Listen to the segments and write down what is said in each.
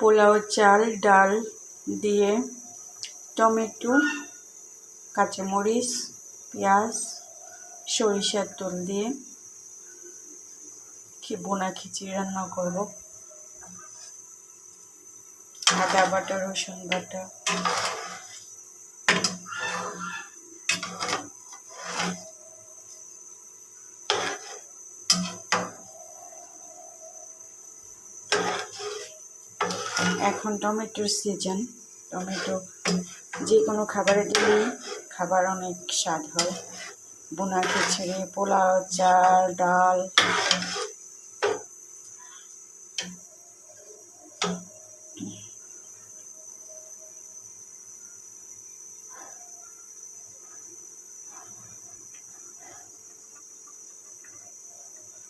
পোলাও, চাল, ডাল দিয়ে টমেটো, কাঁচামরিচ, পেঁয়াজ, সরিষার তেল দিয়ে বোনা খিচুড়ি রান্না করব। আদা বাটা, রসুন বাটা। এখন টমেটোর সিজন টমেটো যে কোনো খাবারে দিলেই খাবার অনেক স্বাদ হয়। বোনা খিচুড়ি, পোলাও, চাল, ডাল।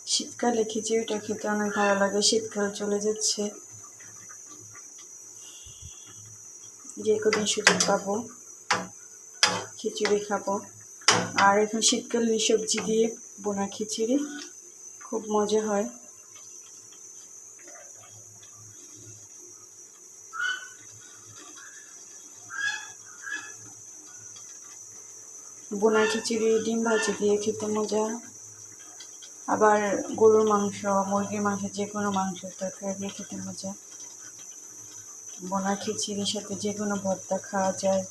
শীতকালে খিচুড়িটা খেতে অনেক ভালো লাগে। শীতকাল চলে যাচ্ছে। যে কদিন সুযোগ পাবো, খিচুড়ি খাব। আর এখন শীতকালে সবজি দিয়ে বোনা খিচুড়ি, খুব মজা হয়। বোনা খিচুড়ি, ডিম ভাজি দিয়ে খেতে মজা। আবার গরুর মাংস, মুরগির মাংস, যে কোনো মাংসের তরকারি দিয়ে খেতে মজা। বোনা খিচুড়ির সাথে যে কোনো ভর্তা খাওয়া যায়।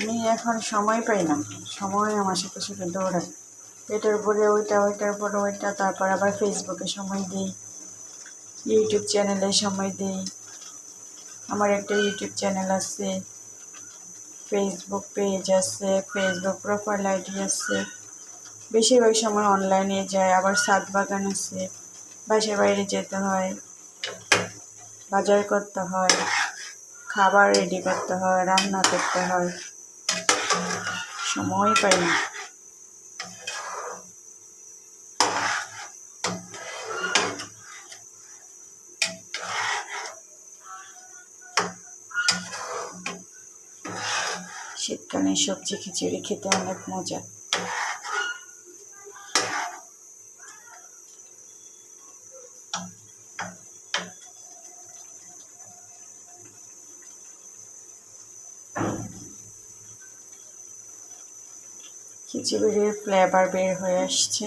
আমি এখন সময় পাই না সময় আমার সাথে সাথে দৌড়ায়। এটার উপরে ওইটা, ওইটার উপরে ওইটা, তারপর আবার ফেসবুকে সময় দিই ইউটিউব চ্যানেলে সময় দিই। আমার একটা ইউটিউব চ্যানেল আছে। ফেসবুক পেজ আছে ফেসবুক প্রোফাইল আইডি আছে। বেশিরভাগ সময় অনলাইনে যায়, আবার সাত বাগান আছে। বাসার বাইরে যেতে হয়, বাজার করতে হয়, খাবার রেডি করতে হয়, রান্না করতে হয়। সময় পাই না। শীতকালীন সবজি খিচুড়ি খেতে অনেক মজা। খিচুড়ির ফ্লেভার বের হয়ে আসছে।